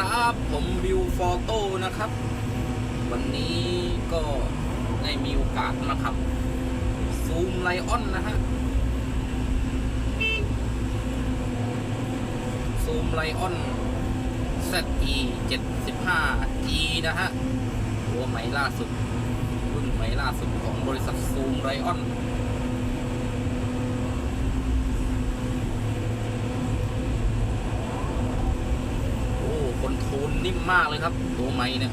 ครับ ผมบิวฟอโต้นะครับ วันนี้ก็ได้มีโอกาสมาขับ ซูมไลออนนะฮะ ซูมไลออน ZE 75G นะฮะ ตัวใหม่ล่าสุด รุ่นใหม่ล่าสุดของบริษัทซูมไลออน โอ้คอนโทรลนิ่มมากเลยครับ ตัวไม้เนี่ย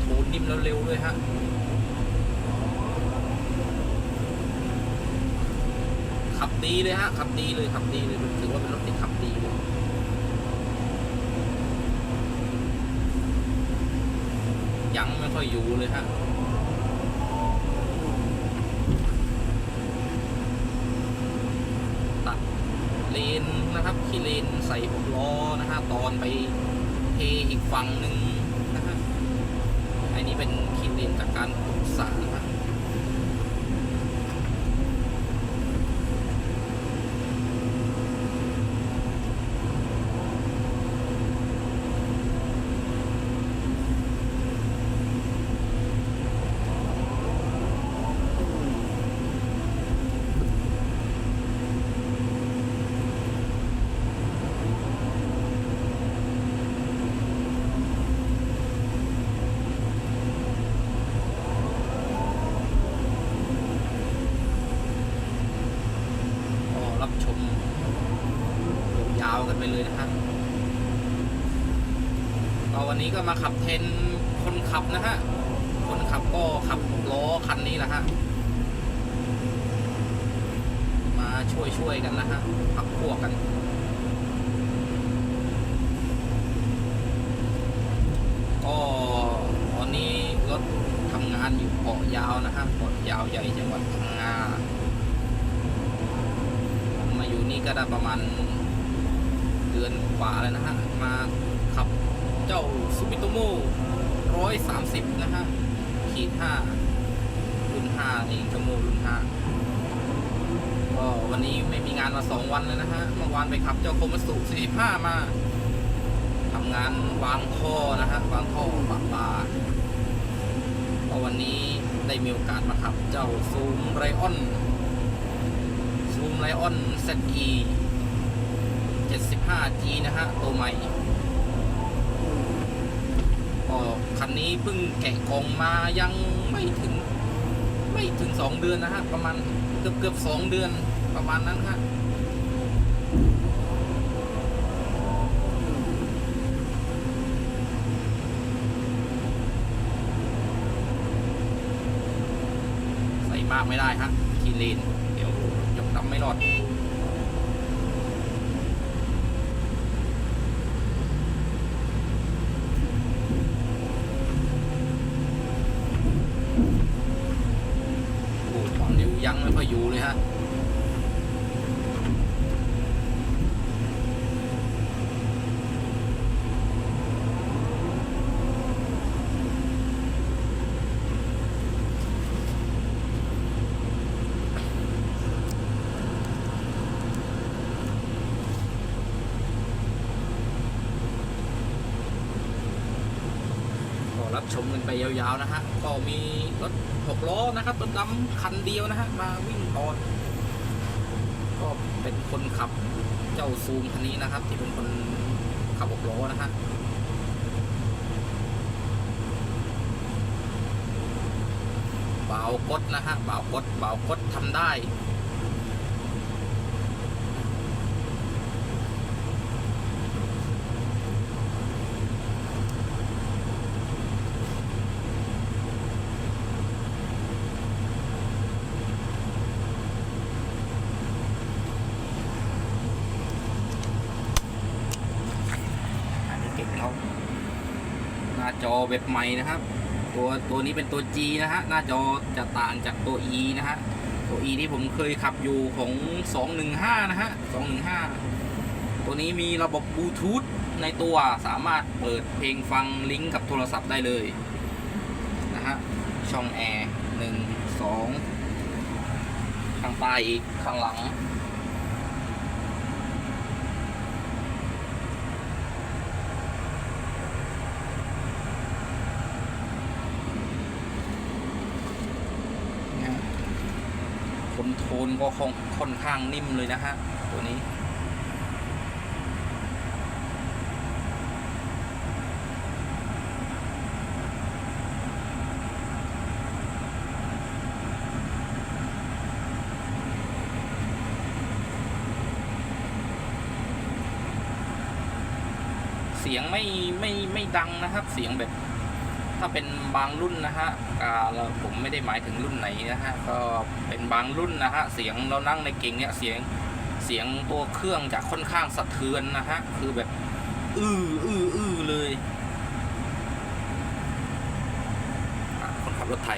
โทนนิ่มแล้วเร็วด้วยฮะขับดีเลยฮะขับดีเลยขับดีเลยถือว่าเป็นรถที่ขับดีเลยยังไม่ค่อยอยู่เลยฮะ ตัด เลนนะครับขี้เลนใส่หกล้อนะฮะตอนไปเทอีกฝั่งหนึ่งนะฮะอันนี้เป็นขี้เลนจากการปลูกสารนะฮะก็ รับชมยาวกันไปเลยนะครับก็วันนี้ก็มาขับเทนคนขับนะฮะ คนขับก็ขับล้อคันนี้แหละฮะ มาช่วยช่วยกันนะฮะพักพวกกันก็ตอนนี้รถทำงานอยู่เกาะยาวนะฮะเกาะยาวใหญ่จังหวัดพังงา อยู่นี่ก็ได้ประมาณเดือนกว่าแล้วนะฮะ มาขับเจ้าซูบิโตโมร้อยสามสิบนะฮะ ขีดห้ารุ่นห้าเองโตโมรุ่นห้าก็วันนี้ไม่มีงานมาสองวันเลยนะฮะ เมื่อวานไปขับเจ้าโคมาสุสี่ห้ามาทำงานวางท่อนะฮะ วางท่อปะปาก็วันนี้ได้มีโอกาสมาขับเจ้าซูมไรออน ไลออน ZE 75G นะฮะ ตัวใหม่ก็คันนี้เพิ่งแกะกล่องมายังไม่ถึง ไม่ถึง2เดือนนะฮะ ประมาณเกือบเกือบ2เดือนประมาณนั้นฮะใส่มากไม่ได้ฮะคีเล นอด โอ้ความเร็วยังไม่ค่อยอยู่เลยฮะ ก็รับ ชมกันไปยาวๆนะฮะก็มีรถหกล้อนะครับรถดำคันเดียวนะฮะมาวิ่งตอนก็เป็นคนขับเจ้าซูมคันนี้นะครับ ที่เป็นคนขับหกล้อนะฮะบ่าวกดนะฮะบ่าวกดบ่าวกดทำได้ อันนี้เก่งเขาหน้า จอเว็บใหม่นะครับ ตัวตัวนี้เป็นตัว G นะฮะหน้าจอจะต่างจากตัว E นะฮะตัว E ที่ผมเคยขับอยู่ของ 215 นะฮะ 215 ตัวนี้มีระบบบลูทูธในตัวสามารถเปิดเพลงฟังลิงก์กับโทรศัพท์ได้เลยนะฮะช่องแอร์หนึ่งสองข้างใต้อีกข้างหลัง เนี่ยคอน โทนก็ค่อนค่อนข้างนิ่มเลยนะฮะ ตัวนี้ เสียงไม่ไม่ไม่ดังนะครับ เสียงแบบ ถ้าเป็นบางรุ่นนะฮะผมไม่ได้หมายถึงรุ่นไหนนะฮะก็เป็นบางรุ่นนะฮะเสียงเรานั่งในเก่งเนี่ยเสียงเสียงตัวเครื่องจะค่อนข้างสะเทือนนะฮะคือแบบอื้ออื้ออื้อเลยคนขับรถไถ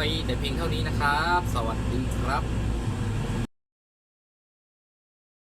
ว้แต่เพียงเท่านี้นะครับ สวัสดีครับ